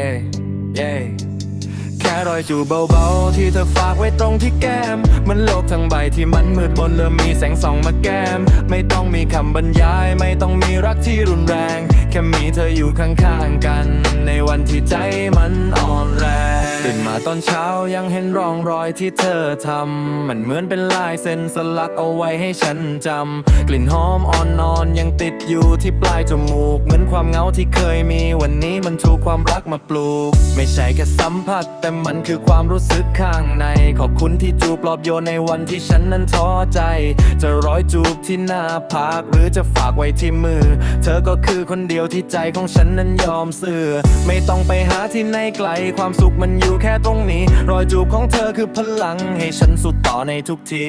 yeah yeah แค่รอยจูบเบาๆ ที่เธอฝากไว้ตรงที่แก้ม มันโลกทั้งใบที่มันมืดบนเริ่มมีแสงส่องมาแก้ม ไม่ต้องมีคำบรรยาย ไม่ต้องมีรักที่รุนแรง แค่มีเธออยู่ข้างๆกัน ในวันที่ใจมันอ่อนแรง ตื่นมาตอนเช้ายังเห็นร่องรอยที่เธอทำมันเหมือนเป็นลายเส้นสลักเอาไว้ให้ฉันจำกลิ่นหอมอ่อนๆยังติดอยู่ที่ปลายจมูก เหมือนความเหงาที่เคยมีวันนี้มันถูกความรักมาปลูก ไม่ใช่แค่สัมผัส แต่มันคือความรู้สึกข้างใน ขอบคุณที่จูบปลอบโยนในวันที่ฉันนั้นท้อใจ จะร้อยจูบที่หน้าผากหรือจะฝากไว้ที่มือ เธอก็คือคนเดียวที่ใจของฉันนั้นยอมเสื่อไม่ต้องไปหาที่ไหนไกลความสุขมันอยู่แค่ตรงนี้ รอยจูบของเธอคือพลังให้ฉันสุดต่อในทุกที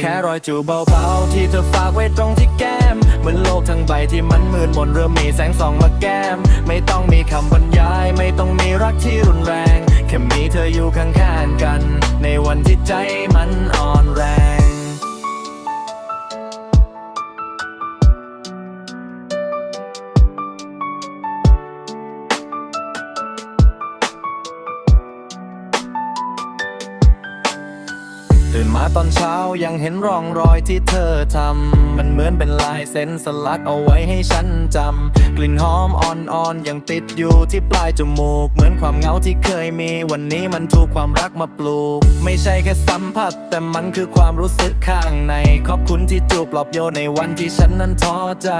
แค่รอยจูบเบาๆ ที่เธอฝากไว้ตรงที่แก้ม เหมือนโลกทั้งใบที่มันมืดมนเริ่มมีแสงส่องมาแก้ม ไม่ต้องมีคำบรรยาย ไม่ต้องมีรักที่รุนแรง แค่มีเธออยู่ข้างๆกัน ในวันที่ใจมันอ่อนแรง ตื่นมาตอนเช้ายังเห็นร่องรอยที่เธอทำ มันเหมือนเป็นลายเส้นสลักเอาไว้ให้ฉันจำ กลิ่นหอมอ่อนๆยังติดอยู่ที่ปลายจมูก เหมือนความเหงาที่เคยมี วันนี้มันถูกความรักมาปลูก ไม่ใช่แค่สัมผัส แต่มันคือความรู้สึกข้างใน ขอบคุณที่จูบปลอบโยนในวันที่ฉันนั้นท้อใจ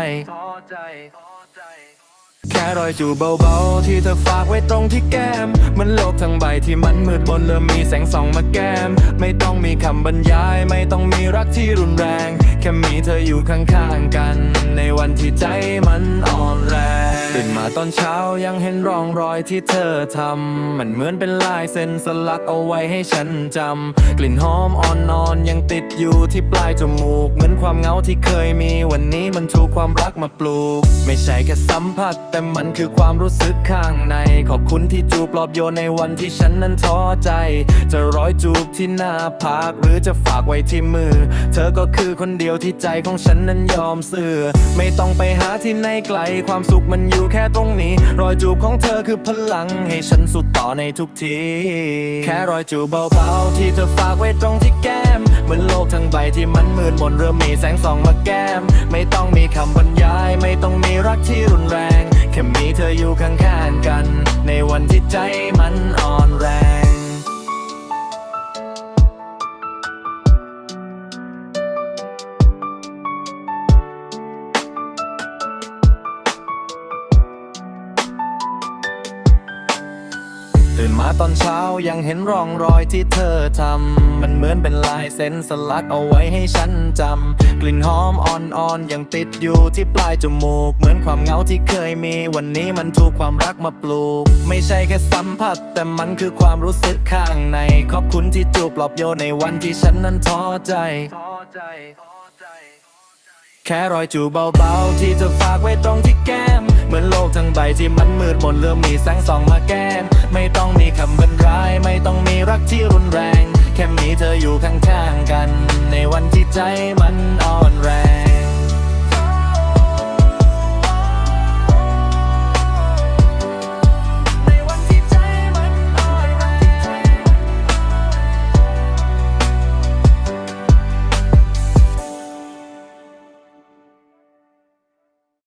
แค่รอยจูบเบาๆ ที่เธอฝากไว้ตรงที่แก้ม มันโลกทั้งใบที่มันมืดบนเริ่มมีแสงส่องมาแก้ม ไม่ต้องมีคำบรรยาย ไม่ต้องมีรักที่รุนแรงแค่มีเธออยู่ข้างๆกัน ในวันที่ใจมันอ่อนแรงตื่นมาตอนเช้ายังเห็นร่องรอยที่เธอทำมันเหมือนเป็นลายเส้นสลักเอาไว้ให้ฉันจำกลิ่นหอมอ่อนๆยังติดอยู่ที่ปลายจมูก เหมือนความเหงาที่เคยมีวันนี้มันถูกความรักมาปลูก ไม่ใช่แค่สัมผัส แต่มันคือความรู้สึกข้างใน ขอบคุณที่จูบปลอบโยนในวันที่ฉันนั้นท้อใจ จะร้อยจูบที่หน้าผากหรือจะฝากไว้ที่มือ เธอก็คือคนเดียวที่ใจของฉันนั้นยอมเสื่อ ไม่ต้องไปหาที่ไหนไกล ความสุขมันอยู่แค่ตรงนี้ รอยจูบของเธอคือพลัง ให้ฉันสุดต่อในทุกที แค่รอยจูบเบาๆ ที่เธอฝากไว้ตรงที่แก้ม เหมือนโลกทั้งใบที่มันมืดมนเริ่มมีแสงส่องมาแก้ม ไม่ต้องมีคำบรรยาย ไม่ต้องมีรักที่รุนแรง แค่มีเธออยู่ข้างๆกัน ในวันที่ใจมันอ่อน ตื่นมาตอนเช้ายังเห็นร่องรอยที่เธอทำมันเหมือนเป็นลายเส้นสลักเอาไว้ให้ฉันจำกลิ่นหอมอ่อนๆยังติดอยู่ที่ปลายจมูก เหมือนความเหงาที่เคยมี วันนี้มันถูกความรักมาปลูก ไม่ใช่แค่สัมผัส แต่มันคือความรู้สึกข้างใน ขอบคุณที่จูบปลอบโยนในวันที่ฉันนั้นท้อใจ แค่รอยจูบเบาๆที่เธอฝากไว้ตรงที่แก้ม มือนโลกทั้งใบที่มันมืดมนเริ่มมีแสงส่องมาแก้มไม่ต้องมีคำบรรยาย ไม่ต้องมีรักที่รุนแรง แค่มีเธออยู่ข้างๆกัน ในวันที่ใจมันอ่อนแรง